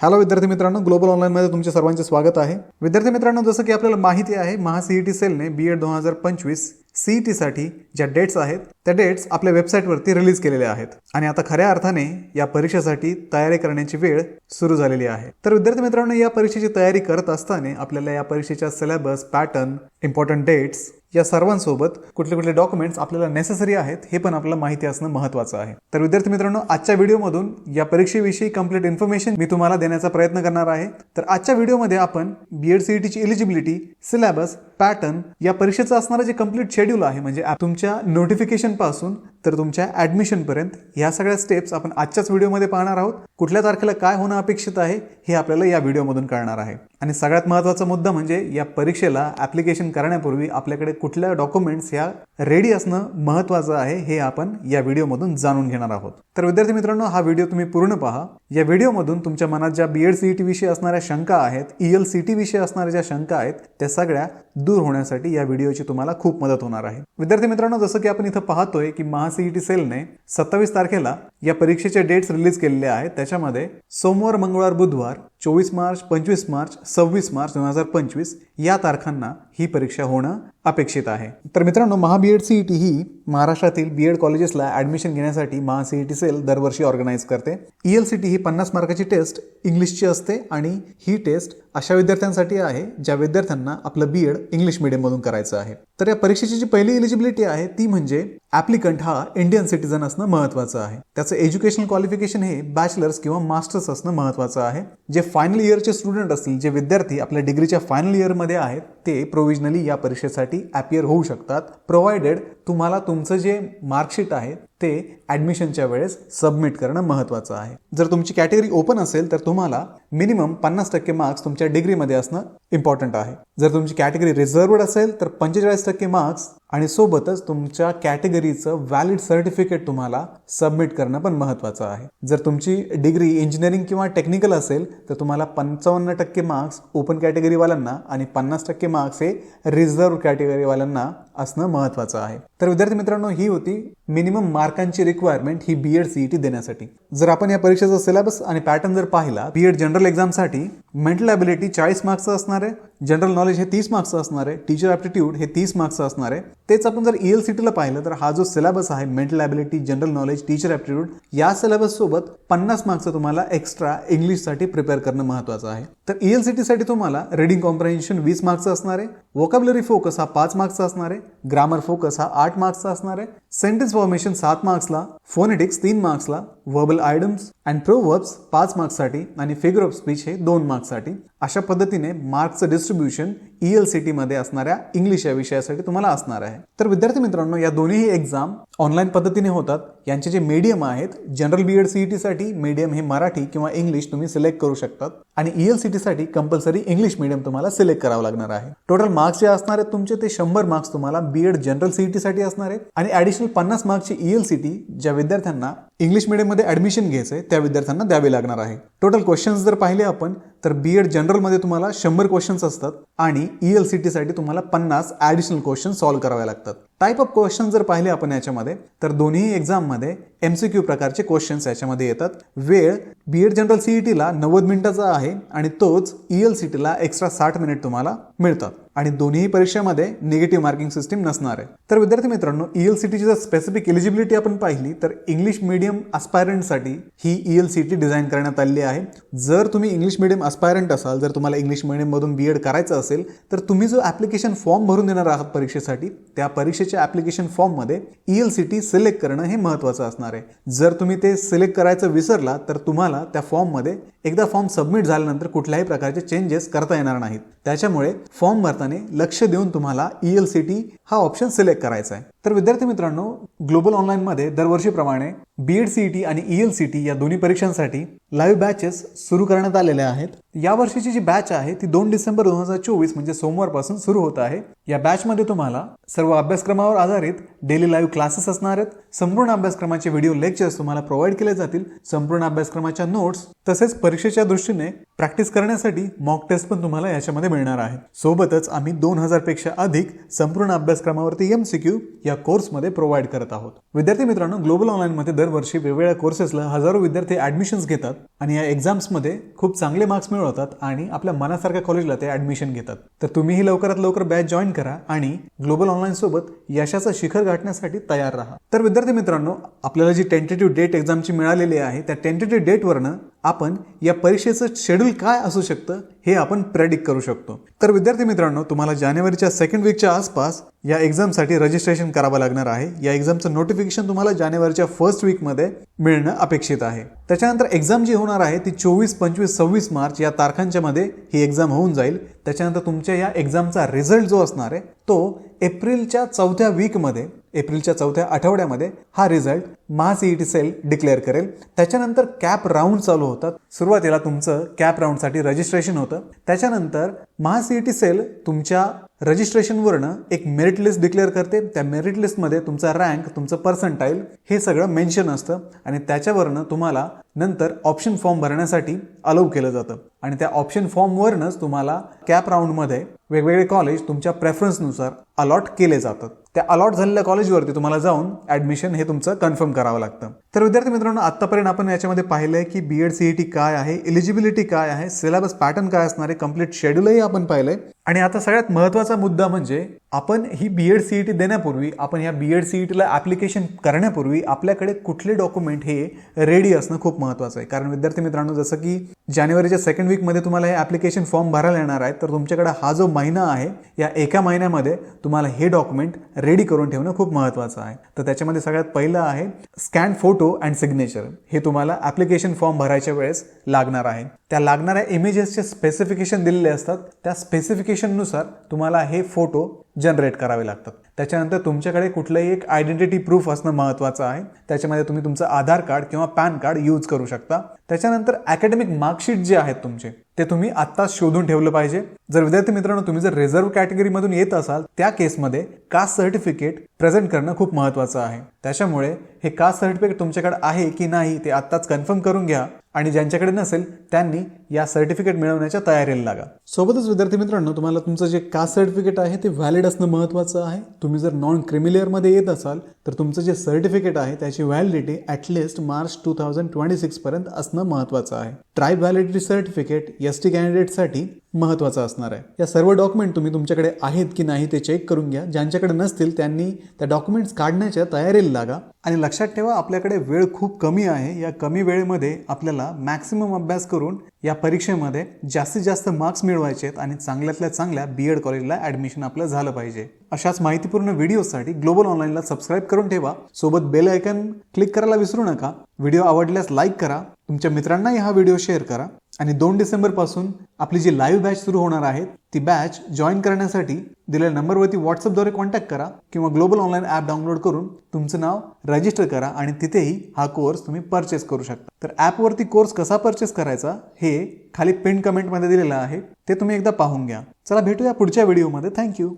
Hello विद्यार्थी मित्रांनो. Global ऑनलाईनमध्ये तुमचे सर्वांचे स्वागत आहे. विद्यार्थी मित्रांनो जसं की आपल्याला माहिती आहे महा सीईटी सेलने बी एड दोन हजार पंचवीस सीईटी साठी ज्या डेट्स आहेत त्या डेट्स आपल्या वेबसाईटवरती रिलीज केलेल्या आहेत. आणि आता खऱ्या अर्थाने या परीक्षेसाठी तयारी करण्याची वेळ सुरू झालेली आहे. तर विद्यार्थी मित्रांनो या परीक्षेची तयारी करत असताना आपल्याला या परीक्षेच्या सिलेबस पॅटर्न इम्पॉर्टंट डेट्स या सर्वांसोबत कुठले कुठले डॉक्युमेंट्स आपल्याला नेसेसरी आहेत हे पण आपल्याला माहिती असणं महत्त्वाचं आहे. तर विद्यार्थी मित्रांनो आजच्या व्हिडिओमधून या परीक्षेविषयी कंप्लीट इन्फॉर्मेशन मी तुम्हाला देण्याचा प्रयत्न करणार आहे. तर आजच्या व्हिडिओमध्ये आपण बीएड सीईटीची एलिजिबिलिटी सिलेबस पॅटर्न या परीक्षेचं असणारं जे कंप्लीट शेड्यूल आहे म्हणजे तुमच्या नोटिफिकेशनपासून तर तुमच्या ॲडमिशनपर्यंत ह्या या सगळ्या स्टेप्स आपण आजच्याच व्हिडिओमध्ये पाहणार आहोत. कुठल्या तारखेला काय होणं अपेक्षित आहे हे आपल्याला या व्हिडिओमधून कळणार आहे. आणि सगळ्यात महत्त्वाचा मुद्दा म्हणजे या परीक्षेला ॲप्लिकेशन करण्यापूर्वी आपल्याकडे कुठल्या डॉक्युमेंट्स ह्या रेडी असणं महत्त्वाचं आहे हे आपण या व्हिडिओमधून जाणून घेणार आहोत. तर विद्यार्थी मित्रांनो हा व्हिडिओ तुम्ही पूर्ण पहा. या व्हिडिओमधून तुमच्या मनात ज्या बी एड सी टी विषयी असणाऱ्या शंका आहेत ई एल सी टी विषयी असणाऱ्या ज्या शंका आहेत त्या सगळ्या दूर होण्यासाठी या व्हिडिओची तुम्हाला खूप मदत होणार आहे. विद्यार्थी मित्रांनो जसं की आपण इथं पाहतोय की महासीईटी सेलने सत्तावीस तारखेला या परीक्षेचे डेट्स रिलीज केलेले आहेत. त्याच्यामध्ये सोमवार मंगळवार बुधवार चोवीस मार्च पंचवीस मार्च सव्वीस मार्च दोन हजार पंचवीस या तारखांना ही परीक्षा होणं अपेक्षित आहे. तर मित्रांनो महा बीएड सीईटी ही महाराष्ट्रातील बीएड कॉलेजेसला ऍडमिशन घेण्यासाठी महा सीईटी सेल दरवर्षी ऑर्गनाईज करते. ई एल सी टी ही पन्नास मार्काची टेस्ट इंग्लिशची असते आणि ही टेस्ट अशा विद्यार्थ्यांसाठी आहे ज्या विद्यार्थ्यांना आपलं बीएड इंग्लिश मीडियममधून करायचं आहे. तर या परीक्षेची जी पहिली एलिजिबिलिटी आहे ती म्हणजे ऍप्लिकंट हा इंडियन सिटीजन असणं महत्त्वाचं आहे. त्याचं एज्युकेशनल क्वालिफिकेशन हे बॅचलर्स किंवा मास्टर्स असणं महत्त्वाचं आहे. जे फायनल इयरचे स्टुडंट असतील जे विद्यार्थी आपल्या डिग्रीच्या फायनल इयरमध्ये आहेत ते प्रोविजनली या परीक्षेसाठी अपियर होऊ शकतात प्रोव्हाइडेड तुम्हाला तुमचं जे मार्कशीट आहे ते ॲडमिशनच्या वेळेस सबमिट करणं महत्त्वाचं आहे. जर तुमची कॅटेगरी ओपन असेल तर तुम्हाला मिनिमम पन्नास टक्के मार्क्स तुमच्या डिग्रीमध्ये असणं इम्पॉर्टंट आहे. जर तुमची कॅटेगरी रिझर्वड असेल तर पंचेचाळीस टक्के मार्क्स आणि सोबतच तुमच्या कॅटेगरीचं व्हॅलिड सर्टिफिकेट तुम्हाला सबमिट करणं पण महत्त्वाचं आहे. जर तुमची डिग्री इंजिनिअरिंग किंवा टेक्निकल असेल तर तुम्हाला पंचावन्न टक्के मार्क्स ओपन कॅटेगरीवाल्यांना आणि पन्नास टक्के मार्क्स हे रिझर्व कॅटेगरीवाल्यांना असणं महत्त्वाचं आहे. तर विद्यार्थी मित्रांनो ही होती मिनिमम मार्कांची रिक्वायरमेंट ही बीएड सीईटी देण्यासाठी. जर आपण या परीक्षेचा सिलेबस आणि पॅटर्न जर पाहिला बीएड जनरल एक्झामसाठी मेंटल ॲबिलिटी चाळीस मार्क्सचं असणार आहे जनरल नॉलेज हे तीस मार्क्सचं असणार आहे टीचर ॲप्टिट्यूड हे तीस मार्क्सचं असणार आहे. तेच आपण जर ई एल सी टीला पाहिलं तर हा जो सिलेबस आहे mental ability general knowledge teacher aptitude या सिलेबस सोबत पन्नास मार्क्सचं तुम्हाला एक्स्ट्रा इंग्लिशसाठी प्रिपेअर करणं महत्त्वाचं आहे. तर ई एल सी टीसाठी तुम्हाला रिडिंग कॉम्प्रेन्शन वीस मार्क्सचं असणार आहे वोकॅबलरी फोकस हा पाच मार्क्सचा असणार आहे ग्रामर फोकस हा आठ मार्क्सचा असणार आहे. सेंटेन्स फॉर्मेशन सात मार्क्सला फोनेटिक्स तीन मार्क्सला व्हर्बल आयडम्स अँड प्रोवर्ब्स पाच मार्क्ससाठी आणि फिगर ऑफ स्पीच हे दोन मार्क्ससाठी. अशा पद्धतीने मार्क्सचं डिस्ट्रीब्युशन ई एल सी टीमध्ये असणाऱ्या इंग्लिश या विषयासाठी तुम्हाला असणार आहे. तर विद्यार्थी मित्रांनो या दोन्ही एक्झाम ऑनलाईन पद्धतीने होतात. यांचे जे मीडियम आहेत जनरल बीएड टीसाठी मीडियम हे मराठी किंवा इंग्लिश तुम्ही सिलेक्ट करू शकतात. आणि ई एल सी टीसाठी कंपल्सरी इंग्लिश मीडियम तुम्हाला सिलेक्ट करावं लागणार आहे. टोटल मार्क्स जे असणार आहेत तुमचे ते शंभर मार्क्स तुम्हाला बीएड जनरल सीईटीसाठी असणार आहेत. आणि ॲडिशनल पन्नास मार्क्सची ई एल सी टी ज्या विद्यार्थ्यांना इंग्लिश मिडियममध्ये ॲडमिशन घ्यायचं आहे त्या विद्यार्थ्यांना द्यावे लागणार आहे. टोटल क्वेश्चन्स जर पाहिले आपण तर बी एड जनरलमध्ये तुम्हाला शंभर क्वेश्चन्स असतात आणि ई एल सी टीसाठी तुम्हाला पन्नास ॲडिशनल क्वेश्चन सॉल्व्ह करावे लागतात. टाईप ऑफ क्वेश्चन जर पाहिले आपण याच्यामध्ये तर दोन्ही एक्झाममध्ये एम सी क्यू प्रकारचे क्वेश्चन्स याच्यामध्ये येतात. वेळ बी एड जनरल सीईटीला नव्वद मिनिटाचा आहे आणि तोच ई एल सी टीला एक्स्ट्रा साठ मिनिट तुम्हाला मिळतात. आणि दोन्ही परीक्षेमध्ये निगेटिव्ह मार्किंग सिस्टीम नसणार आहे. तर विद्यार्थी मित्रांनो ई एल सी टीची जर स्पेसिफिक एलिजिबिलिटी आपण पाहिली तर इंग्लिश मिडियम अस्पायरंटसाठी ही E L C T design करण्यात आलेली आहे. जर तुम्ही इंग्लिश मिडियम अस्पायरंट असाल जर तुम्हाला इंग्लिश मिडियममधून बी एड करायचं असेल तर तुम्ही जो ॲप्लिकेशन फॉर्म भरून देणार आहात परीक्षेसाठी त्या परीक्षेच्या ॲप्लिकेशन फॉर्ममध्ये E L C T select करणं हे महत्त्वाचं असणार आहे. जर तुम्ही ते सिलेक्ट करायचं विसरला तर तुम्हाला त्या फॉर्ममध्ये एकदा फॉर्म सबमिट झाल्यानंतर कुठल्याही प्रकारचे चेंजेस करता येणार नाहीत. त्याच्यामुळे फॉर्म भरताना लक्ष देऊन तुम्हाला ई एल सी टी हा ऑप्शन सिलेक्ट करायचा आहे. तर विद्यार्थी मित्रांनो ग्लोबल ऑनलाईनमध्ये दरवर्षीप्रमाणे बी एड सी टी आणि ई एल सी टी या दोन्ही परीक्षांसाठी लाईव्ह बॅचेस सुरू करण्यात आलेल्या आहेत. या वर्षीची जी बॅच आहे ती दोन डिसेंबर दोन हजार चोवीस म्हणजे सोमवारपासून सुरू होत आहे. या बॅचमध्ये तुम्हाला सर्व अभ्यासक्रमावर आधारित डेली लाईव्ह क्लासेस असणार आहेत. संपूर्ण अभ्यासक्रमाचे व्हिडिओ लेक्चर्स तुम्हाला प्रोव्हाइड केले जातील. संपूर्ण अभ्यासक्रमाच्या नोट्स तसेच परीक्षेच्या दृष्टीने प्रॅक्टिस करण्यासाठी मॉक टेस्ट पण तुम्हाला याच्यामध्ये मिळणार आहे. सोबतच आम्ही दोन हजारपेक्षा अधिक संपूर्ण अभ्यासक्रमावरती एम सी क्यू या कोर्समध्ये प्रोव्हाइड करत आहोत. विद्यार्थी मित्रांनो ग्लोबल ऑनलाईनमध्ये दरवर्षी वेगवेगळ्या कोर्सेसला हजारो विद्यार्थी ॲडमिशन्स घेतात आणि या एक्झाम्समध्ये खूप चांगले मार्क्स मिळवतात आणि आपल्या मनासारख्या कॉलेजला ते ॲडमिशन घेतात. तर तुम्हीही लवकरात लवकर बॅच जॉईन करा आणि ग्लोबल ऑनलाईन सोबत यशाचं शिखर गाठण्यासाठी तयार राहा. तर विद्यार्थी मित्रांनो आपल्याला जी टेंटेटिव्ह डेट एक्झामची मिळालेली आहे त्या टेंटेटिव्ह डेटवरनं आपण या परीक्षेचं शेड्यूल काय असू शकतं हे आपण प्रेडिक्ट करू शकतो. तर विद्यार्थी मित्रांनो तुम्हाला जानेवारीच्या सेकंड वीकच्या आसपास या एक्झामसाठी रजिस्ट्रेशन करावं लागणार आहे. या एक्झामचं नोटिफिकेशन तुम्हाला जानेवारीच्या फर्स्ट वीकमध्ये मिळणं अपेक्षित आहे. त्याच्यानंतर एक्झाम जी होणार आहे ती चोवीस पंचवीस सव्वीस मार्च या तारखांच्या मध्ये ही एक्झाम होऊन जाईल. त्याच्यानंतर तुमच्या या एक्झामचा रिझल्ट जो असणार आहे तो एप्रिलच्या चौथ्या वीकमध्ये एप्रिलच्या चौथ्या आठवड्यामध्ये हा रिझल्ट महासीईटी सेल डिक्लेअर करेल. त्याच्यानंतर कॅप राऊंड चालू होतात. सुरुवातीला तुमचं कॅप राऊंडसाठी रजिस्ट्रेशन होतं. त्याच्यानंतर महासीईटी सेल तुमच्या रजिस्ट्रेशनवरनं एक मेरिट लिस्ट डिक्लेअर करते. त्या मेरिट लिस्टमध्ये तुमचा रँक तुमचं पर्संटाईल हे सगळं मेन्शन असतं आणि त्याच्यावरनं तुम्हाला नंतर ऑप्शन फॉर्म भरण्यासाठी अलाउ केलं जातं. आणि त्या ऑप्शन फॉर्मवरनंच तुम्हाला कॅप राऊंडमध्ये वेगवेगळे कॉलेज तुमच्या प्रेफरन्सनुसार अलॉट केले जातात. त्या अलॉट झालेल्या कॉलेजवरती तुम्हाला जाऊन ॲडमिशन हे तुमचं कन्फर्म करावं लागतं. तर विद्यार्थी मित्रांनो आतापर्यंत आपण याच्यामध्ये पाहिलंय की बीएड सीईटी काय आहे एलिजिबिलिटी काय आहे सिलेबस पॅटर्न काय असणार आहे कंप्लीट शेड्यूलही आपण पाहिलंय. आणि आता सगळ्यात महत्त्वाचा मुद्दा म्हणजे आपण ही B Ed C E T देण्यापूर्वी आपण या बीएड टीला ॲप्लिकेशन करण्यापूर्वी आपल्याकडे कुठले डॉक्युमेंट हे रेडी असणं खूप महत्त्वाचं आहे. कारण विद्यार्थी मित्रांनो जसं की जानेवारीच्या सेकंड वीकमध्ये तुम्हाला हे ॲप्लिकेशन फॉर्म भरायला येणार आहे तर तुमच्याकडे हा जो महिना आहे या एका महिन्यामध्ये तुम्हाला हे डॉक्युमेंट रेडी करून ठेवणं खूप महत्त्वाचं आहे. तर त्याच्यामध्ये सगळ्यात पहिलं आहे स्कॅन फोटो अँड सिग्नेचर हे तुम्हाला ॲप्लिकेशन फॉर्म भरायच्या वेळेस लागणार आहे. त्या लागणाऱ्या इमेजेसचे स्पेसिफिकेशन दिलेले असतात. त्या स्पेसिफिकेशननुसार तुम्हाला हे फोटो जनरेट करावे लागतात. त्याच्यानंतर तुमच्याकडे कुठलंही एक आयडेंटिटी प्रूफ असणं महत्त्वाचं आहे. त्याच्यामध्ये तुम्ही तुमचं आधार कार्ड किंवा पॅन कार्ड यूज करू शकता. त्याच्यानंतर अकॅडमिक मार्कशीट जे आहेत तुमचे ते तुम्ही आत्ताच शोधून ठेवलं पाहिजे. जर विद्यार्थी मित्रांनो तुम्ही जर रिझर्व्ह कॅटेगरीमधून येत असाल त्या केसमध्ये कास्ट सर्टिफिकेट प्रेझेंट करणं खूप महत्त्वाचं आहे. त्याच्यामुळे हे कास्ट सर्टिफिकेट तुमच्याकडे आहे की नाही ते आत्ताच कन्फर्म करून घ्या. आणि ज्यांच्याकडे नसेल त्यांनी या सर्टिफिकेट मिळवण्याच्या तयारीला लागा. सोबतच विद्यार्थी मित्रांनो तुम्हाला तुमचं जे कास्ट सर्टिफिकेट आहे ते व्हॅलिड असणं महत्त्वाचं आहे. तुम्ही जर नॉन क्रिमिलेअरमध्ये येत असाल तर तुमचं जे सर्टिफिकेट आहे त्याची validity at least March two thousand twenty सिक्सपर्यंत असणं महत्त्वाचं आहे. Tribe validity certificate S T कॅन्डिडेटसाठी महत्त्वाचं असणार आहे. या सर्व डॉक्युमेंट तुम्ही तुमच्याकडे आहेत की नाही ते चेक करून घ्या. ज्यांच्याकडे नसतील त्यांनी त्या डॉक्युमेंट्स काढण्याच्या तयारीला लागा. आणि लक्षात ठेवा आपल्याकडे वेळ खूप कमी आहे. या कमी वेळेमध्ये आपल्याला मॅक्सिमम अभ्यास करून या परीक्षेमध्ये जास्तीत जास्त मार्क्स मिळवायचे आहेत आणि चांगल्यातल्या चांगल्या बी एड कॉलेजला ॲडमिशन आपलं झालं पाहिजे. अशाच माहितीपूर्ण व्हिडिओसाठी ग्लोबल ऑनलाईनला सबस्क्राईब करून ठेवा. सोबत बेल आयकन क्लिक करायला विसरू नका. व्हिडिओ आवडल्यास लाईक करा. तुमच्या मित्रांनाही हा व्हिडिओ शेअर करा. आणि दोन डिसेंबरपासून आपली जी लाईव्ह बॅच सुरू होणार आहे ती बॅच जॉईन करण्यासाठी दिलेल्या नंबरवरती व्हॉट्सअपद्वारे कॉन्टॅक्ट करा किंवा ग्लोबल ऑनलाईन ॲप डाउनलोड करून तुमचं नाव रजिस्टर करा आणि तिथेही हा कोर्स तुम्ही परचेस करू शकता. तर ॲपवरती कोर्स कसा परचेस करायचा हे खाली पिन कमेंटमध्ये दिलेलं आहे. ते तुम्ही एकदा पाहून घ्या. चला भेटूया पुढच्या व्हिडिओमध्ये थँक्यू